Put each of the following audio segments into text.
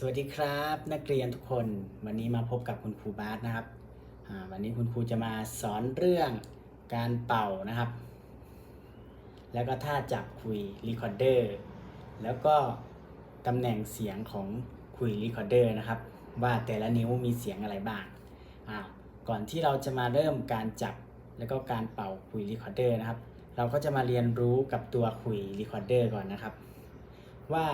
สวัสดีครับ นักเรียนทุกคนวันนี้มาพบกับคุณครูบาสนะครับวันนี้คุณครูจะมาสอนเรื่องการเป่านะครับ แล้วก็ท่าจับคุยรีคอร์เดอร์แล้วก็ตำแหน่งเสียงของคุยรีคอร์เดอร์นะครับ ว่าแต่ละนิ้วมีเสียงอะไรบ้างก่อนที่เราจะมาเริ่มการจับแล้วก็การเป่าคุยรีคอร์เดอร์นะครับ เราก็จะมาเรียนรู้กับตัวคุยรีคอร์เดอร์ก่อนนะครับ ว่า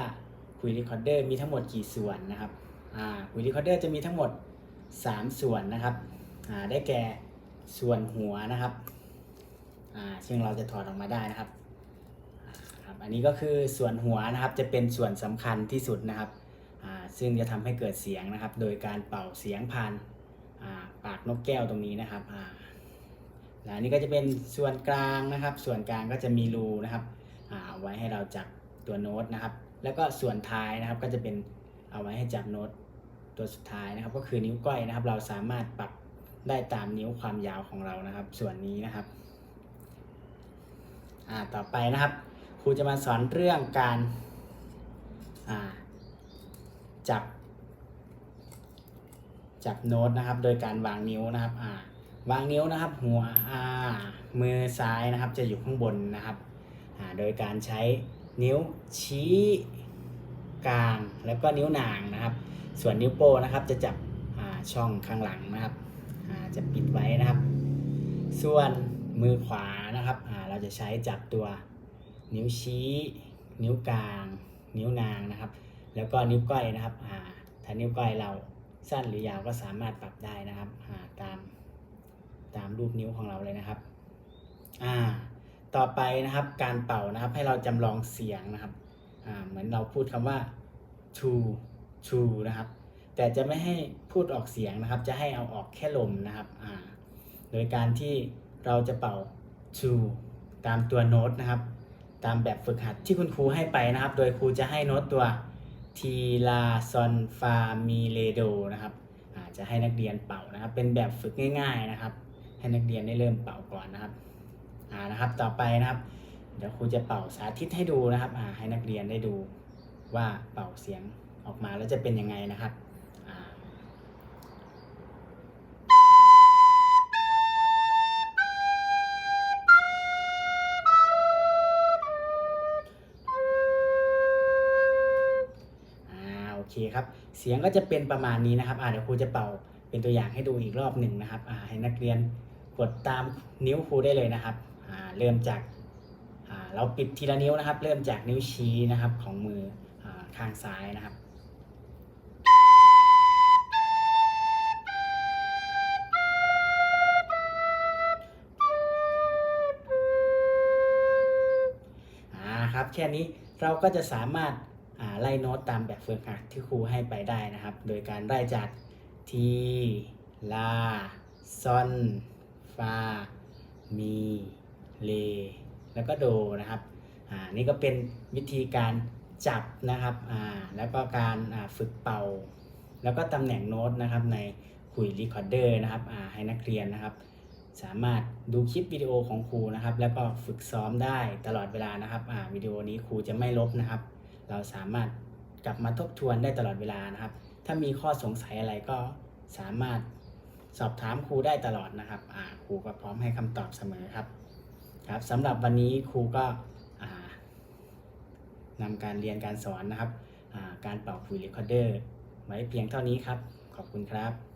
คุยรีคอร์เดอร์มีทั้งหมดกี่ส่วนนะครับคุยรีคอร์เดอร์จะมีทั้งหมด 3 ส่วนนะครับได้แก่ส่วนหัวนะครับซึ่งเราจะถอดออกมาได้นะครับอันนี้ก็คือส่วนหัวนะครับจะเป็นส่วนสำคัญที่สุดนะครับซึ่งจะทำให้เกิดเสียงนะครับ โดยการเป่าเสียงผ่านาปากนกแก้วตรงนี้นะครับและอันนี้ก็จะเป็นส่วนกลางนะครับ ส่วนกลางก็จะมีรูนะครับเอาไว้ให้เราจับตัวโน้ตนะครับ แล้วก็ส่วนท้ายนะครับก็จะเป็นเอาไว้ให้จับโน้ตตัวสุดท้ายนะครับ ก็คือนิ้วก้อยนะครับ เราสามารถปรับได้ตามนิ้วความยาวของเรานะครับ ส่วนนี้นะครับอ่าต่อไปนะครับครูจะมาสอนเรื่องการอ่าจับจับโน้ตนะครับ โดยการวางนิ้วนะครับอ่าวางนิ้วนะครับ หัวอ่ามือซ้ายนะครับ จะอยู่ข้างบนนะครับอ่าโดยการใช้ นิ้วชี้กลางแล้วก็นิ้วนางนะครับ ส่วนนิ้วโป้นะครับจะจับช่องข้างหลังนะครับจะปิดไว้นะครับ ส่วนมือขวานะครับเราจะใช้จับตัวนิ้วชี้ นิ้วกลาง นิ้วนางนะครับ แล้วก็นิ้วก้อยนะครับถ้านิ้วก้อยเราสั้นหรือยาวก็สามารถปรับได้นะครับาตามตามรูปนิ้วของเราเลยนะครับอ่า ต่อไปนะครับการเป่านะครับให้เราจำลองเสียงนะครับเหมือนเราพูดคำว่า to to นะครับ แต่จะไม่ให้พูดออกเสียงนะครับ จะให้เอาออกแค่ลมนะครับโดยการที่เราจะเป่า to ตามตัวโน้ตนะครับ ตามแบบฝึกหัดที่คุณครูให้ไปนะครับ โดยครูจะให้โน้ตตัวทีลาซอนฟามีเลโดนะครับจะให้นักเรียนเป่านะครับ เป็นแบบฝึกง่าย ๆนะครับ ให้นักเรียนได้เริ่มเป่าก่อนนะครับ อ่านะครับ ต่อไปนะครับ เดี๋ยวครูจะเป่าสาธิตให้ดูนะครับอ่าให้นักเรียนได้ดูว่าเป่าเสียงออกมาแล้วจะเป็นยังไงนะครับโอเคครับเสียงก็จะเป็นประมาณนี้นะครับเดี๋ยวครูจะเป่าเป็นตัวอย่างให้ดูอีกรอบหนึ่งนะครับให้นักเรียนกดตามนิ้วครูได้เลยนะครับ เริ่มจากาเราปิดทีละนิ้วนะครับ เริ่มจากนิ้วชี้นะครับของมืออาข้างซ้ายนะครับครับแค่นี้เราก็จะสามารถาไล่โน้ตตามแบบฝึกหัดที่ครูให้ไปได้นะครับ โดยการไล่จากทีลาซอนฟามี เล แล้วก็โดนะครับอ่านี่ก็เป็นวิธีการจับนะครับอ่าแล้วก็การอ่าฝึกเป่า แล้วก็ตำแหน่งโน้ตนะครับในคุยรีคอร์เดอร์นะครับอ่าให้นักเรียนนะครับ สามารถดูคลิปวิดีโอของครูนะครับ แล้วก็ฝึกซ้อมได้ตลอดเวลานะครับอ่าวิดีโอนี้ครูจะไม่ลบนะครับ เราสามารถกลับมาทบทวนได้ตลอดเวลานะครับ ถ้ามีข้อสงสัยอะไรก็สามารถสอบถามครูได้ตลอดนะครับอ่าครูก็พร้อมให้คำตอบเสมอครับ ครับสำหรับวันนี้ครูก็นำการเรียนการสอนนะครับการเป่าคุยเรคคอร์เดอร์ไว้เพียงเท่านี้ครับ ขอบคุณครับ